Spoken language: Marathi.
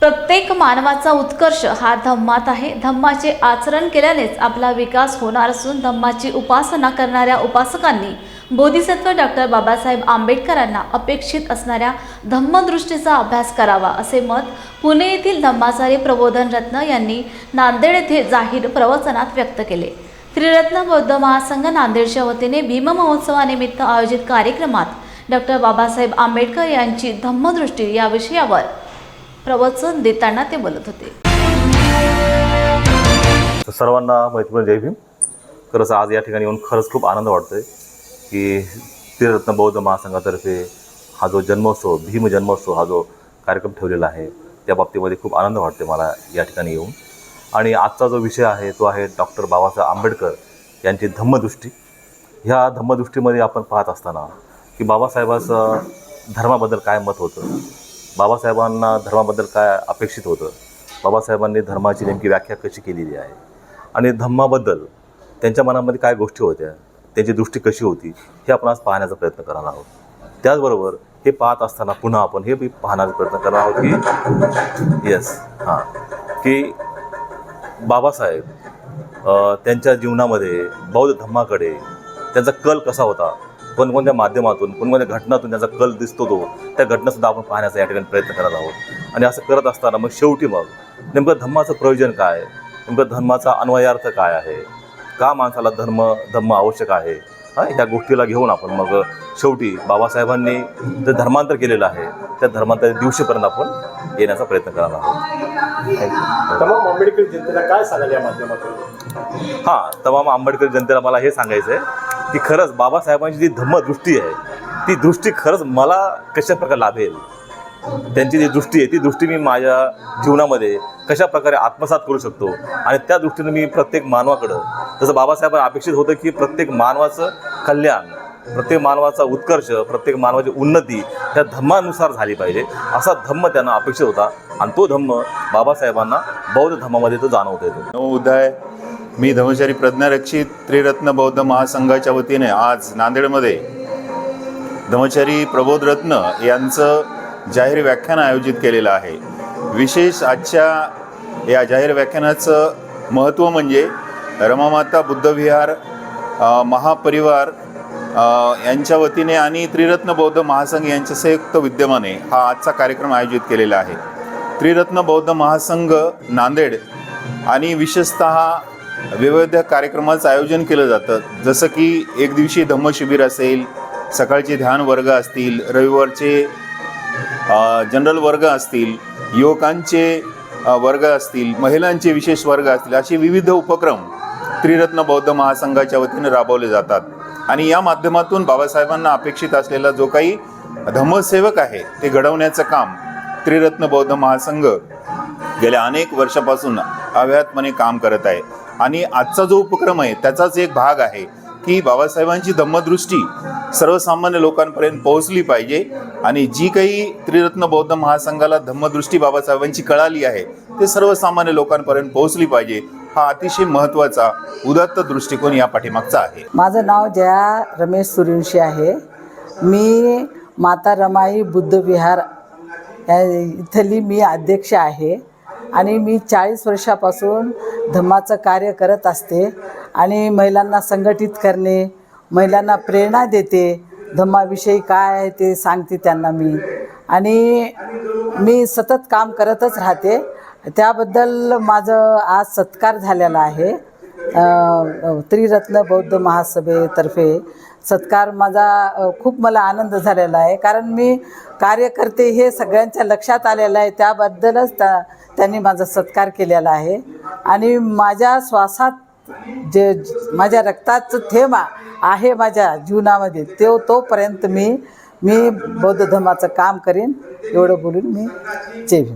प्रत्येक मानवाचा उत्कर्ष हा धम्मात आहे. धम्माचे आचरण केल्यानेच आपला विकास होणार असून धम्माची उपासना करणाऱ्या उपासकांनी बोधिसत्व डॉक्टर बाबासाहेब आंबेडकरांना अपेक्षित असणाऱ्या धम्मदृष्टीचा अभ्यास करावा असे मत पुणे येथील धम्माचारी प्रबोधन रत्न यांनी नांदेड येथे जाहीर प्रवचनात व्यक्त केले. त्रिरत्न बौद्ध महासंघ नांदेडच्या वतीने भीम महोत्सवानिमित्त आयोजित कार्यक्रमात डॉक्टर बाबासाहेब आंबेडकर यांची धम्मदृष्टी या विषयावर प्रवचन देताना ते बोलत होते. सर्वांना मैत्रीपूर्ण जय भीम. खरंच आज या ठिकाणी येऊन खरंच खूप आनंद वाटतोय की तीर्थरत्न बौद्ध महासंघातर्फे हा जो जन्मोत्सव भीम जन्मोत्सव हा जो कार्यक्रम ठेवलेला आहे त्या बाबतीमध्ये खूप आनंद वाटते मला या ठिकाणी येऊन. आणि आजचा जो विषय आहे तो आहे डॉक्टर बाबासाहेब आंबेडकर यांची धम्मदृष्टी. ह्या धम्मदृष्टीमध्ये आपण पाहत असताना की बाबासाहेबाचं धर्माबद्दल काय मत होतं? बाबासाहेबांना धर्माबद्दल काय अपेक्षित होतं? बाबासाहेबांनी धर्माची नेमकी व्याख्या कशी केलेली आहे? आणि धम्माबद्दल त्यांच्या मनामध्ये काय गोष्टी होत्या? त्यांची दृष्टी कशी होती? हे आपण आज पाहण्याचा प्रयत्न करणार आहोत. त्याचबरोबर हे पाहत असताना पुन्हा आपण हे बी पाहण्याचा प्रयत्न करणार आहोत की येस हां की बाबासाहेब त्यांच्या जीवनामध्ये बौद्ध धम्माकडे त्यांचा कल कसा होता? कोणकोणत्या माध्यमातून कोणकोणत्या घटनातून त्यांचा कल दिसतो तो त्या घटनासुद्धा आपण पाहण्याचा या ठिकाणी प्रयत्न करत आहोत. आणि असं करत असताना मग शेवटी मग नेमकं धर्माचं प्रयोजन काय? नेमकं धर्माचा अन्वयार्थ काय आहे? का माणसाला धर्म धम्म आवश्यक आहे? हा ह्या गोष्टीला घेऊन आपण मग शेवटी बाबासाहेबांनी जे धर्मांतर केलेलं आहे त्या धर्मांतर दिवशीपर्यंत आपण येण्याचा प्रयत्न करणार आहोत. तमाम आंबेडकर जनतेला काय सांगाल या माध्यमातून? हां तमाम आंबेडकर जनतेला मला हे सांगायचं आहे की खरंच बाबासाहेबांची जी धम्मदृष्टी आहे ती दृष्टी खरंच मला कशा प्रकारे लाभेल? त्यांची जी दृष्टी आहे ती दृष्टी मी माझ्या जीवनामध्ये कशा प्रकारे आत्मसात करू शकतो? आणि त्या दृष्टीने मी प्रत्येक मानवाकडं जसं बाबासाहेबांना अपेक्षित होतं की प्रत्येक मानवाचं कल्याण प्रत्येक मानवाचा उत्कर्ष प्रत्येक मानवाची उन्नती त्या धम्मानुसार झाली पाहिजे. असा धम्म त्यांना अपेक्षित होता आणि तो धम्म बाबासाहेबांना बौद्ध धम्मामध्ये तो जाणवता येतो नमो उदय. मी धर्मचारी प्रज्ञारक्षित त्रिरत्न बौद्ध महासंघाच्या वतीने आज नांदेडमध्ये धर्मचारी प्रबोध रत्न यांचं जाहीर व्याख्यान आयोजित केलेलं आहे. विशेष आजच्या या जाहीर व्याख्यानाचं महत्त्व म्हणजे रमामाता बुद्धविहार महापरिवार यांच्या वतीने आणि त्रिरत्न बौद्ध महासंघ यांच्या संयुक्त विद्यमाने हा आजचा कार्यक्रम आयोजित केलेला आहे. त्रिरत्न बौद्ध महासंघ नांदेड आणि विशेषतः विविध कार्यक्रमाचं आयोजन केलं जातं. जसं की एक दिवशी धम्मशिबिर असेल सकाळचे ध्यान वर्ग असतील रविवारचे जनरल वर्ग असतील युवकांचे वर्ग असतील महिलांचे विशेष वर्ग असतील असे विविध उपक्रम त्रिरत्न बौद्ध महासंघाच्या वतीने राबवले जातात. आणि या माध्यमातून बाबासाहेबांना अपेक्षित असलेला जो काही धम्मसेवक आहे ते घडवण्याचं काम त्रिरत्न बौद्ध महासंघ गेल्या अनेक वर्षापासून अव्याहतपणे काम करत आहे. आणि आजचा जो उपक्रम आहे त्याचाच एक भाग आहे की बाबासाहेबांची धम्मदृष्टी सर्वसामान्य लोकांपर्यंत पोहोचली पाहिजे आणि जी काही त्रिरत्न बौद्ध महासंघाला धम्मदृष्टी बाबासाहेबांची कळाली आहे ते सर्वसामान्य लोकांपर्यंत पोहोचली पाहिजे हा अतिशय महत्त्वाचा उदात्त दृष्टिकोन या पाठीमागचा आहे. माझं नाव जया रमेश सूर्यवंशी आहे. मी माता रमाई बुद्ध विहार इथली मी अध्यक्ष आहे. आणि मी चाळीस वर्षापासून धम्माचं कार्य करत असते आणि महिलांना संघटित करणे महिलांना प्रेरणा देते धम्माविषयी काय आहे ते सांगते त्यांना मी. आणि मी सतत काम करतच राहते. त्याबद्दल माझं आज सत्कार झालेला आहे. त्रिरत्न बौद्ध महासभेतर्फे. सत्कार माझा खूप मला आनंद झालेला आहे. कारण मी कार्यकर्ते हे सगळ्यांच्या लक्षात आलेलं आहे. त्याबद्दलच त्या त्यांनी माझा सत्कार केलेला आहे. आणि माझ्या श्वासात जे माझ्या रक्ताचं थेंबा आहे माझ्या जीवनामध्ये तो तोपर्यंत मी मी बौद्ध धर्माचं काम करीन. एवढं बोलून मी जय भीम.